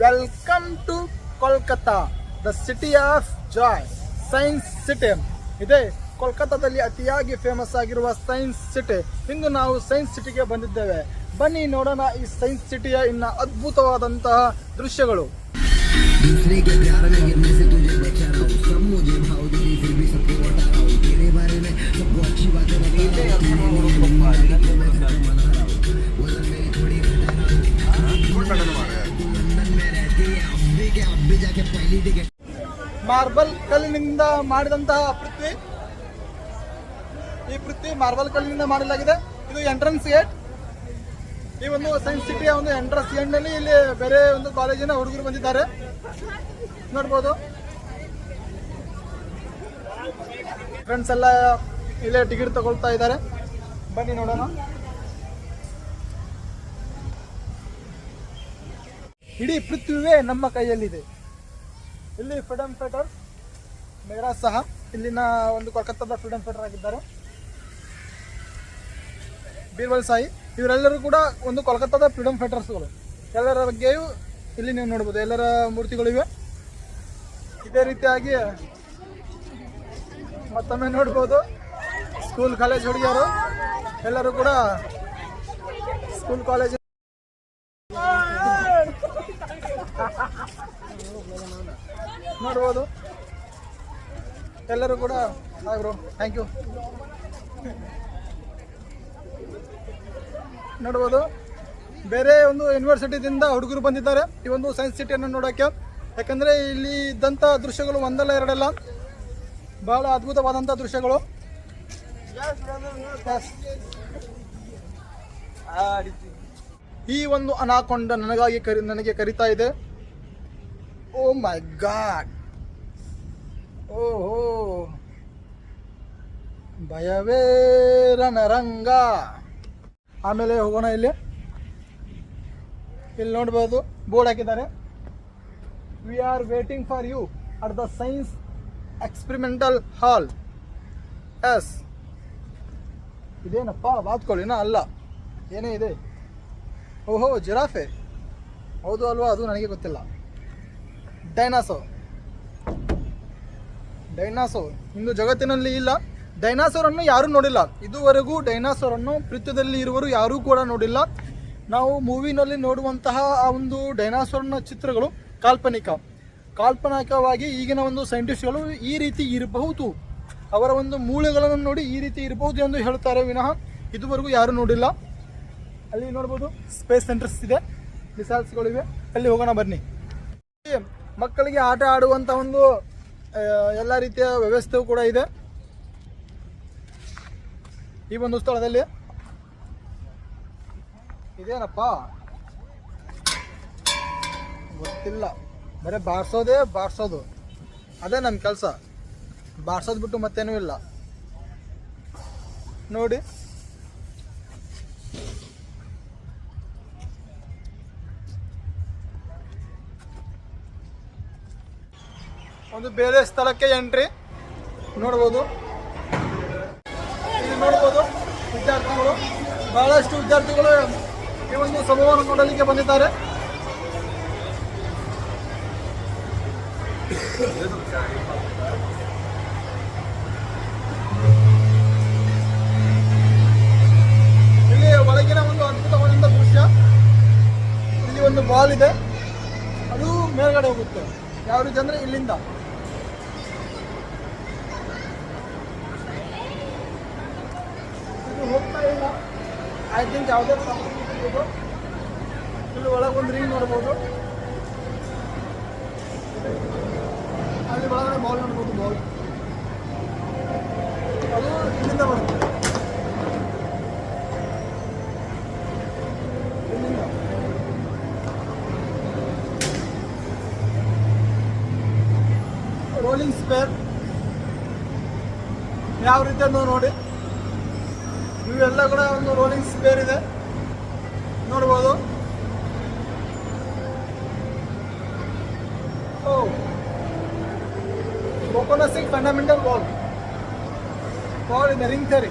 Welcome to Kolkata the city of joy science city ಇದೆ ಕೋಲ್ಕತ್ತಾದಲ್ಲಿ ಅತಿಯಾಗಿ ಫೇಮಸ್ ಆಗಿರುವ ಸೈನ್ಸ್ ಸಿಟಿ ಇಂದು ನಾವು ಸೈನ್ಸ್ ಸಿಟಿಗೆ ಬಂದಿದ್ದೇವೆ. ಬನ್ನಿ ನೋಡೋಣ ಈ ಸೈನ್ಸ್ ಸಿಟಿಯ ಇನ್ನ ಅದ್ಭುತವಾದಂತಹ ದೃಶ್ಯಗಳು. ಮಾಡಿದಂತಹ ಪೃಥ್ವಿ ಈ ಪೃಥ್ವಿ ಮಾರ್ಬಲ್ ಕಲ್ಲಿನಿಂದ ಮಾಡಲಾಗಿದೆ. ಇದು ಎಂಟ್ರೆನ್ಸ್ ಗೇಟ್ ಈ ಒಂದು ಸೈನ್ಸ್ ಸಿಟಿಯ ಒಂದು ಎಂಟ್ರೆನ್ಸ್ ಗೇಟ್ನಲ್ಲಿ ಇಲ್ಲಿ ಬೇರೆ ಒಂದು ಕಾಲೇಜಿನ ಹುಡುಗರು ಬಂದಿದ್ದಾರೆ. ನೋಡ್ಬೋದು. ಫ್ರೆಂಡ್ಸ್ ಎಲ್ಲ ಇಲ್ಲೇ ಟಿಕೆಟ್ ತಗೊಳ್ತಾ ಇದ್ದಾರೆ. ಬನ್ನಿ ನೋಡೋಣ. ಇಡೀ ಪೃಥ್ವಿಯೇ ನಮ್ಮ ಕೈಯಲ್ಲಿದೆ. ಇಲ್ಲಿ ಫ್ರೀಡಮ್ ಫೈಟರ್ ಮೇಘರಾಜ್ ಸಹ ಇಲ್ಲಿನ ಒಂದು ಕೋಲ್ಕತ್ತಾದ ಫ್ರೀಡಮ್ ಫೈಟರ್ ಆಗಿದ್ದಾರೆ. ಬೀರ್ಬಲ್ ಸಾಯಿ, ಇವರೆಲ್ಲರೂ ಕೂಡ ಒಂದು ಕೋಲ್ಕತ್ತಾದ ಫ್ರೀಡಮ್ ಫೈಟರ್ಸ್ಗಳು ಎಲ್ಲರ ಬಗ್ಗೆಯೂ ಇಲ್ಲಿ ನೀವು ನೋಡ್ಬೋದು, ಎಲ್ಲರ ಮೂರ್ತಿಗಳಿವೆ ಇದೇ ರೀತಿಯಾಗಿ ಮತ್ತೊಮ್ಮೆ ನೋಡ್ಬೋದು ಸ್ಕೂಲ್ ಕಾಲೇಜ್ ಹುಡುಗಿಯರು. ಎಲ್ಲರೂ ಕೂಡ ಸ್ಕೂಲ್ ಕಾಲೇಜ್ ನೋಡ್ಬೋದು ಎಲ್ಲರೂ ಕೂಡ ಹಾಯ್ ಥ್ಯಾಂಕ್ ಯು ನೋಡ್ಬೋದು, ಬೇರೆ ಒಂದು ಯೂನಿವರ್ಸಿಟಿದಿಂದ ಹುಡುಗರು ಬಂದಿದ್ದಾರೆ. ಈ ಒಂದು ಸೈನ್ಸ್ ಸಿಟಿಯನ್ನು ನೋಡೋಕ್ಕೆ. ಯಾಕಂದರೆ ಇಲ್ಲಿ ಇದ್ದಂಥ ದೃಶ್ಯಗಳು ಒಂದಲ್ಲ ಎರಡಲ್ಲ. ಬಹಳ ಅದ್ಭುತವಾದಂಥ ದೃಶ್ಯಗಳು. ಈ ಒಂದು ಅನಾಕೊಂಡ ನನಗಾಗಿ ಕರಿ ನನಗೆ ಕರಿತಾ ಇದೆ. ಓ ಮೈ ಗಾಡ್ ಓಹೋ. ಭಯವೇ ರಣರಂಗ. ಆಮೇಲೆ ಹೋಗೋಣ ಇಲ್ಲಿ. ಇಲ್ಲಿ ನೋಡ್ಬೋದು, ಬೋರ್ಡ್ ಹಾಕಿದ್ದಾರೆ. We are waiting for you at the science experimental hall S ಇದೇನಪ್ಪ ಬಾತ್ಕೊಳ್ಳಿನ ಅಲ್ಲ. ಏನೇ ಇದೆ? ಓಹೋ, ಜಿರಾಫೆ. ಹೌದು ಅಲ್ವಾ, ಅದು ನನಗೆ ಗೊತ್ತಿಲ್ಲ. ಡೈನಾಸೋ ಡೈನಾಸೋ ಇಂದು ಜಗತ್ತಿನಲ್ಲಿ ಇಲ್ಲ. ಡೈನಾಸೋರ್ ಅನ್ನು ಯಾರೂ ನೋಡಿಲ್ಲ. ಇದುವರೆಗೂ ಡೈನಾಸೋರ್ ಅನ್ನು ಪೃಥ್ವಿಯಲ್ಲಿ ಇರುವರು ಯಾರೂ ಕೂಡ ನೋಡಿಲ್ಲ. ನಾವು ಮೂವಿನಲ್ಲಿ ನೋಡುವಂತಹ ಆ ಒಂದು ಡೈನಾಸೋರ್ನ ಚಿತ್ರಗಳು ಕಾಲ್ಪನಿಕ. ಕಾಲ್ಪನಿಕವಾಗಿ ಈಗಿನ ಒಂದು ಸೈಂಟಿಸ್ಟ್ಗಳು ಈ ರೀತಿ ಇರಬಹುದು. ಅವರ ಒಂದು ಮೂಳೆಗಳನ್ನು ನೋಡಿ ಈ ರೀತಿ ಇರಬಹುದು ಎಂದು ಹೇಳ್ತಾರೆ ವಿನಃ ಇದುವರೆಗೂ ಯಾರೂ ನೋಡಿಲ್ಲ. ಅಲ್ಲಿ ನೋಡ್ಬೋದು ಸ್ಪೇಸ್ ಸೆಂಟರ್ಸ್ ಇದೆ. ಮಿಸೈಲ್ಸ್ಗಳಿವೆ ಅಲ್ಲಿ ಹೋಗೋಣ ಬನ್ನಿ. ಮಕ್ಕಳಿಗೆ ಆಟ ಆಡುವಂಥ ಒಂದು ಎಲ್ಲ ರೀತಿಯ ವ್ಯವಸ್ಥೆ ಕೂಡ ಇದೆ. ಈ ಒಂದು ಸ್ಥಳದಲ್ಲಿ ಇದೇನಪ್ಪ? ಗೊತ್ತಿಲ್ಲ. ಬರೀ ಬಾರಿಸೋದೇ ಬಾರಿಸೋದು. ಅದೇ ನಮ್ಮ ಕೆಲಸ. ಬಾರ್ಸೋದು ಬಿಟ್ಟು ಮತ್ತೇನೂ ಇಲ್ಲ. ನೋಡಿ. ಒಂದು ಬೇರೆ ಸ್ಥಳಕ್ಕೆ ಎಂಟ್ರಿ ನೋಡ್ಬೋದು. ಇಲ್ಲಿ ನೋಡ್ಬೋದು ವಿದ್ಯಾರ್ಥಿಗಳು. ಬಹಳಷ್ಟು ವಿದ್ಯಾರ್ಥಿಗಳು ಈ ಒಂದು ಸಮೂಹವನ್ನು ನೋಡಲಿಕ್ಕೆ ಬಂದಿದ್ದಾರೆ. ಇಲ್ಲಿ ಒಳಗಿನ ಒಂದು ಅದ್ಭುತವಾದಂಥ ದೃಶ್ಯ. ಇಲ್ಲಿ ಒಂದು ಬಾಲ್ ಇದೆ. ಅದು ಮೇಲ್ಗಡೆ ಹೋಗುತ್ತೆ. ಯಾವ ರೀತಿ ಅಂದ್ರೆ ಇಲ್ಲಿಂದ. ಇದು ಹೋಗ್ತಾ ಇಲ್ಲ. ಐ ಥಿಂಕ್ ಯಾವುದೇ ಇರ್ಬೋದು. ಇಲ್ಲಿ ಒಳಗೆ ಒಂದು ರಿಂಗ್ ನೋಡ್ಬೋದು. ಅಲ್ಲಿ ಒಳಗಡೆ ಬಾಲ್ ನೋಡ್ಬೋದು ಬಾಲ್ ಅದು ಇಲ್ಲಿಂದ ಬರುತ್ತೆ. ರೋಲಿಂಗ್ ಸ್ಪೇರ್ ಯಾವ ರೀತಿ ನೋಡಿ. ಇವೆಲ್ಲ ಕೂಡ ಒಂದು ರೋಲಿಂಗ್ ಸ್ಪೇರ್ ಇದೆ. ನೋಡಬಹುದು ಓ. ಕೋಕೋನಸಿಂಗ್ ಫಂಡಮೆಂಟಲ್ ಬಾಲ್ ಬಾಲ್ ಇದೆ ರಿಂಗ್ ಥರಿ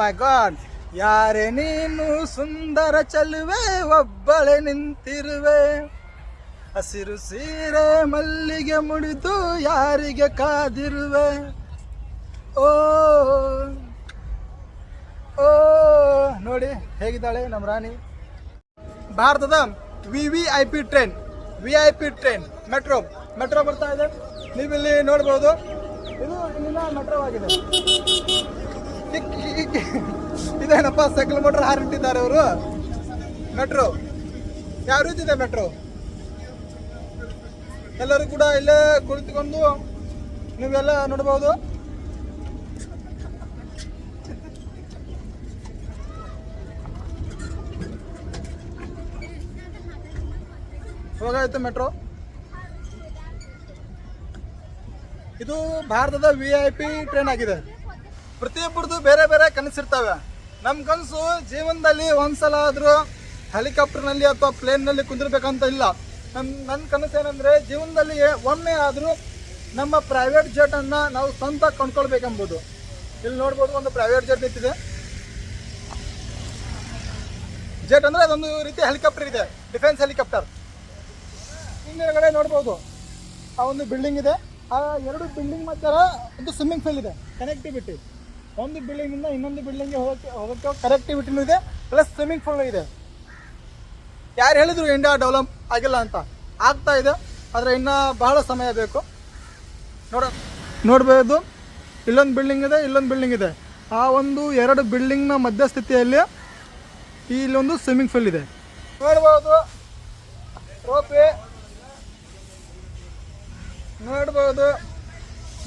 ಮೈ ಗಾಡ್ ಯಾರೇ ನೀನು ಸುಂದರ ಚಲುವೆ, ಒಬ್ಬಳೆ ನಿಂತಿರುವೆ. ಹಸಿರು ಸೀರೆ ಮಲ್ಲಿಗೆ ಮುಡಿದು ಯಾರಿಗೆ ಕಾದಿರುವೆ? ಓ ಓ, ನೋಡಿ ಹೇಗಿದ್ದಾಳೆ ನಮ್ಮ ರಾಣಿ. ಭಾರತದ V V I P train V I P train metro metro ಬರ್ತಾ ಇದೆ. ನೀವಿಲ್ಲಿ ನೋಡ್ಬೋದು. ಇದು ಇಲ್ಲಿನ ಮೆಟ್ರೋ ಆಗಿದೆ. ಇದೇನಪ್ಪ ಸೈಕಲ್ ಮೋಟ್ರ್ ಹಾರಿಟ್ಟಿದ್ದಾರೆ ಅವರು? ಮೆಟ್ರೋ. ಯಾವ ರೀತಿ ಇದೆ ಮೆಟ್ರೋ? ಎಲ್ಲರೂ ಕೂಡ ಇಲ್ಲೇ ಕುಳಿತುಕೊಂಡು ನೀವೆಲ್ಲ ನೋಡ್ಬೋದು? ಹೋಗಾಯ್ತು ಮೆಟ್ರೋ. ಇದು ಭಾರತದ ವಿ ಐ ಪಿ ಟ್ರೈನ್ ಆಗಿದೆ. ಪ್ರತಿಯೊಬ್ಬರದು ಬೇರೆ ಬೇರೆ ಕನಸಿರ್ತವೆ. ನಮ್ಮ ಕನಸು ಜೀವನದಲ್ಲಿ ಒಂದ್ಸಲ ಆದರೂ ಹೆಲಿಕಾಪ್ಟರ್ನಲ್ಲಿ ಅಥವಾ ಪ್ಲೇನ್ನಲ್ಲಿ ಕುಂದಿರ್ಬೇಕಂತ ಇಲ್ಲ. ನನ್ನ ನನ್ನ ಕನಸು ಏನಂದರೆ ಜೀವನದಲ್ಲಿ ಒಮ್ಮೆ ಆದರೂ ನಮ್ಮ ಪ್ರೈವೇಟ್ ಜೆಟನ್ನು ನಾವು ಸ್ವಂತ ಕೊಂಡ್ಕೊಳ್ಬೇಕೆಂಬುದು. ಇಲ್ಲಿ ನೋಡ್ಬೋದು ಒಂದು ಪ್ರೈವೇಟ್ ಜೆಟ್ ನಿಂತಿದೆ. ಜೆಟ್ ಅಂದರೆ ಅದೊಂದು ರೀತಿ ಹೆಲಿಕಾಪ್ಟರ್ ಇದೆ ಡಿಫೆನ್ಸ್ ಹೆಲಿಕಾಪ್ಟರ್ ಹಿಂದಿನಗಡೆ ನೋಡ್ಬೋದು, ಆ ಒಂದು ಬಿಲ್ಡಿಂಗ್ ಇದೆ. ಆ ಎರಡು ಬಿಲ್ಡಿಂಗ್ ಮಧ್ಯ ಒಂದು ಸ್ವಿಮ್ಮಿಂಗ್ ಪೂಲ್ ಇದೆ ಕನೆಕ್ಟಿವಿಟಿ ಒಂದು ಬಿಲ್ಡಿಂಗಿಂದ ಇನ್ನೊಂದು ಬಿಲ್ಡಿಂಗ್ಗೆ ಹೋಗೋಕ್ಕೆ, ಹೋಗಕ್ಕೆ ಕನೆಕ್ಟಿವಿಟಿನೂ ಇದೆ ಪ್ಲಸ್ ಸ್ವಿಮ್ಮಿಂಗ್ ಪೂಲ್ ಇದೆ. ಯಾರು ಹೇಳಿದ್ರು ಇಂಡಿಯಾ ಡೆವಲಪ್ ಆಗಿಲ್ಲ ಅಂತ. ಆಗ್ತಾ ಇದೆ, ಆದರೆ ಇನ್ನೂ ಬಹಳ ಸಮಯ ಬೇಕು. ನೋಡ, ನೋಡ್ಬೋದು. ಇಲ್ಲೊಂದು ಬಿಲ್ಡಿಂಗ್ ಇದೆ, ಇಲ್ಲೊಂದು ಬಿಲ್ಡಿಂಗ್ ಇದೆ. ಆ ಒಂದು ಎರಡು ಬಿಲ್ಡಿಂಗ್ನ ಮಧ್ಯಸ್ಥಿತಿಯಲ್ಲಿ ಈ ಇಲ್ಲೊಂದು ಸ್ವಿಮ್ಮಿಂಗ್ ಪೂಲ್ ಇದೆ. ನೋಡ್ಬೋದು. ರೋಪೆ ನೋಡ್ಬೋದು.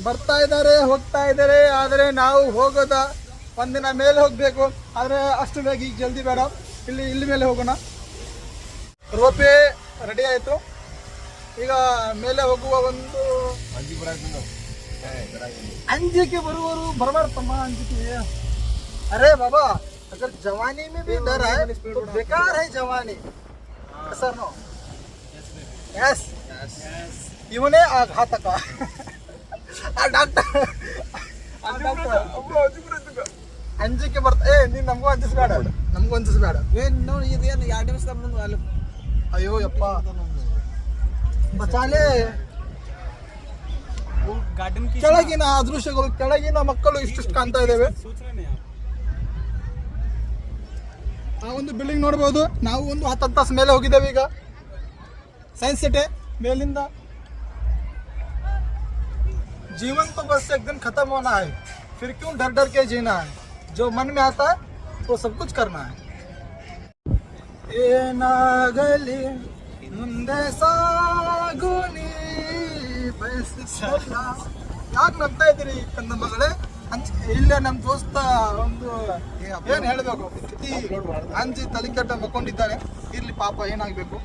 ಬರ್ತಾ ಇದ್ದಾರೆ ಹೋಗ್ತಾ ಇದ್ದಾರೆ ಆದರೆ ನಾವು ಹೋಗೋದ ಒಂದಿನ ಮೇಲೆ ಹೋಗಬೇಕು ಆದರೆ ಅಷ್ಟು ಬೇಗ ಈಗ ಜಲ್ದಿ ಬೇಡ ಇಲ್ಲಿ ಇಲ್ಲಿ ಮೇಲೆ ಹೋಗೋಣ ರೋಪೆ ರೆಡಿ ಆಯಿತು ಈಗ ಮೇಲೆ ಹೋಗುವ ಒಂದು ಅಂಜಿಕೆ ಬರುವರು ಬರಬಾರ್ದಮ್ಮ ಅಂಜಿಕೆ ಅರೆ ಬಾಬಾ अगर जवानी में भी डर है तो बेकार है जवानी सर नो यस ಇವನೇ ಆ ಘಾತಕ ಆ ಡಾಕ್ಟರ್. ಅಂಜಿಕೆ ಬರ್ತಾ ಏ ನೀನು ನಮಗೂ ಅಂಜಿಸ್ಬೇಡ ನಮಗೂ ಅಂಜಿಸ್ಬೇಡ ಏನು ನೋಡಿ ಇದೇನು ಎರಡು ನಿಮಿಷ ಮುಂದೆ ಅಲ್ಲಿ? ಅಯ್ಯೋ ಯಪ್ಪ. ಬಚಾಲೆ ಕೆಳಗಿನ ಅದೃಶ್ಯಗಳು ಕೆಳಗಿನ ಮಕ್ಕಳು ಇಷ್ಟಿಷ್ಟು ಕಾಣ್ತಾ ಇದ್ದಾವೆ ಆ ಒಂದು ಬಿಲ್ಡಿಂಗ್ ನೋಡ್ಬೋದು. ನಾವು ಒಂದು ಹತ್ತು ತಾಸು ಮೇಲೆ ಹೋಗಿದ್ದೇವೆ ಈಗ. ಸೈನ್ಸ್ ಸಿಟಿ ಮೇಲಿಂದ जीवन तो बस एक दिन खत्म होना है फिर क्यों डर डर के जीना है जो मन में आता है वो सब कुछ करना है ಏನಾಗಲಿ ಮುಂದೆ ಸಾಗುನಿ ಬಯಸಿಲ್ಲ ಯಾಕೆ ನಗ್ತಾ ಇದ್ದೀರಿ ಕಂದ ಮಗಳೇ ಅಂಚ್ ಇಲ್ಲೇ ನಮ್ಮ ದೋಸ್ತ ಒಂದು ಏನ್ ಹೇಳ್ಬೇಕು ಕಿತಿ ಅಂಜಿ ತಲೆಕೆಟ್ಟ ಮಕ್ಕೊಂಡಿದ್ದಾನೆ ಇರ್ಲಿ ಪಾಪ ಏನಾಗ್ಬೇಕು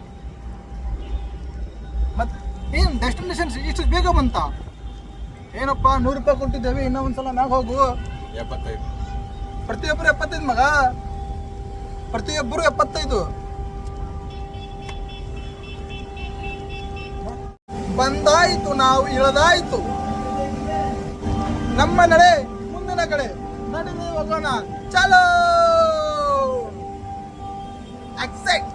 ಮತ್ ಏನ್ ಡೆಸ್ಟಿನೇಷನ್ ಇಷ್ಟು ಬೇಗ ಬಂತ ಏನಪ್ಪ ನೂರು ರೂಪಾಯಿ ಕೊಟ್ಟಿದ್ದೇವೆ ಇನ್ನೂ ಒಂದ್ಸಲ ಮ್ಯಾಗ ಹೋಗು. ಪ್ರತಿಯೊಬ್ಬರು ಎಪ್ಪತ್ತೈದು ಮಗ? ಪ್ರತಿಯೊಬ್ಬರು ಎಪ್ಪತ್ತೈದು. ಬಂದಾಯ್ತು ನಾವು ಇಳದಾಯ್ತು. ನಮ್ಮ ನಡೆ ಮುಂದಿನ ಕಡೆ. ನಡೆದು ಹೋಗೋಣ. ಚಲೋ! ಎಕ್ಸೈಟ್